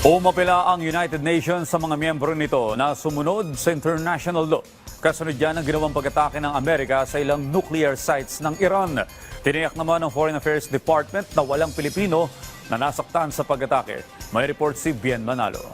Umapela ang United Nations sa mga miyembro nito na sumunod sa international law. Kasunod yan ang ginawang pag-atake ng Amerika sa ilang nuclear sites ng Iran. Tiniyak naman ng Foreign Affairs Department na walang Pilipino na nasaktan sa pag-atake. May report si Bien Manalo.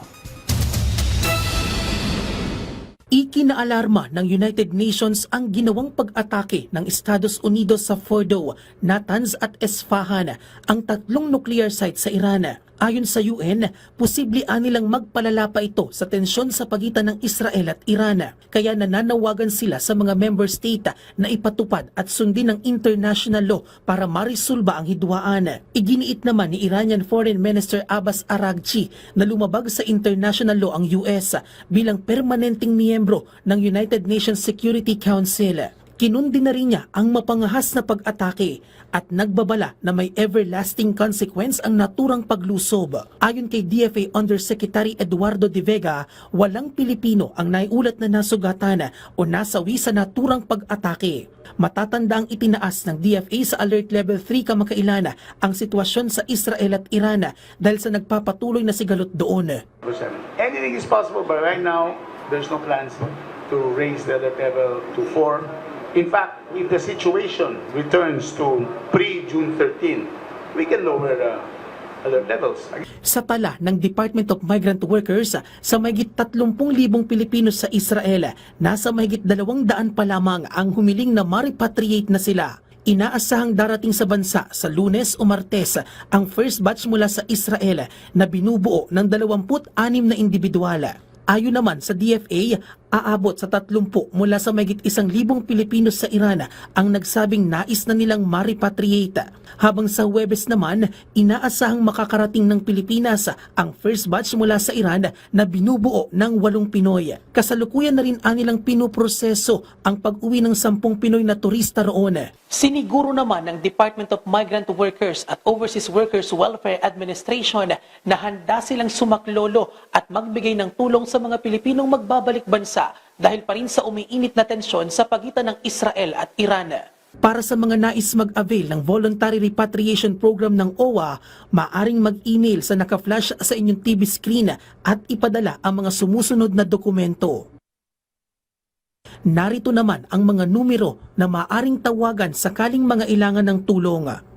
Ikinaalarma ng United Nations ang ginawang pag-atake ng Estados Unidos sa Fordo, Natanz at Esfahan, ang tatlong nuclear site sa Iran. Ayon sa UN, posible anilang magpalala pa ito sa tensyon sa pagitan ng Israel at Iran. Kaya nananawagan sila sa mga member state na ipatupad at sundin ang international law para marisulba ang hidwaan. Iginiit naman ni Iranian Foreign Minister Abbas Araghchi na lumabag sa international law ang US bilang permanenteng miyembro ng United Nations Security Council. Kinundi na rin niya ang mapangahas na pag-atake at nagbabala na may everlasting consequence ang naturang paglusob. Ayon kay DFA Undersecretary Eduardo De Vega, walang Pilipino ang naiulat na nasugatan o nasawi sa naturang pag-atake. Matatanda ang itinaas ng DFA sa Alert Level 3 kamakailan ang sitwasyon sa Israel at Iran dahil sa nagpapatuloy na sigalot doon. Anything is possible, but right now, there's no plans to raise the alert level to 4. In fact, if the situation returns to pre-June 13, we can lower alert levels. sa tala ng Department of Migrant Workers sa mahigit 30,000 Pilipino sa Israel, nasa mahigit 200 pa lamang ang humiling na ma-repatriate na sila. Inaasahang darating sa bansa sa lunes o martes ang first batch mula sa Israel na binubuo ng 26 na individual. Ayon naman sa DFA, aabot sa 30 mula sa mahigit isang libong Pilipino sa Iran ang nagsabing nais na nilang ma-repatriate. Habang sa Webes naman, inaasahang makakarating ng Pilipinas ang first batch mula sa Iran na binubuo ng walong Pinoy. Kasalukuyan na rin anilang pinuproseso ang pag-uwi ng sampung Pinoy na turista roon. Siniguro naman ng Department of Migrant Workers at Overseas Workers Welfare Administration na handa silang sumaklolo at magbigay ng tulong sa mga Pilipinong magbabalik bansa dahil pa rin sa umiinit na tensyon sa pagitan ng Israel at Iran. Para sa mga nais mag-avail ng Voluntary Repatriation Program ng OWA, maaring mag-email sa naka-flash sa inyong TV screen at ipadala ang mga sumusunod na dokumento. Narito naman ang mga numero na maaring tawagan sakaling mga ilangan ng tulong.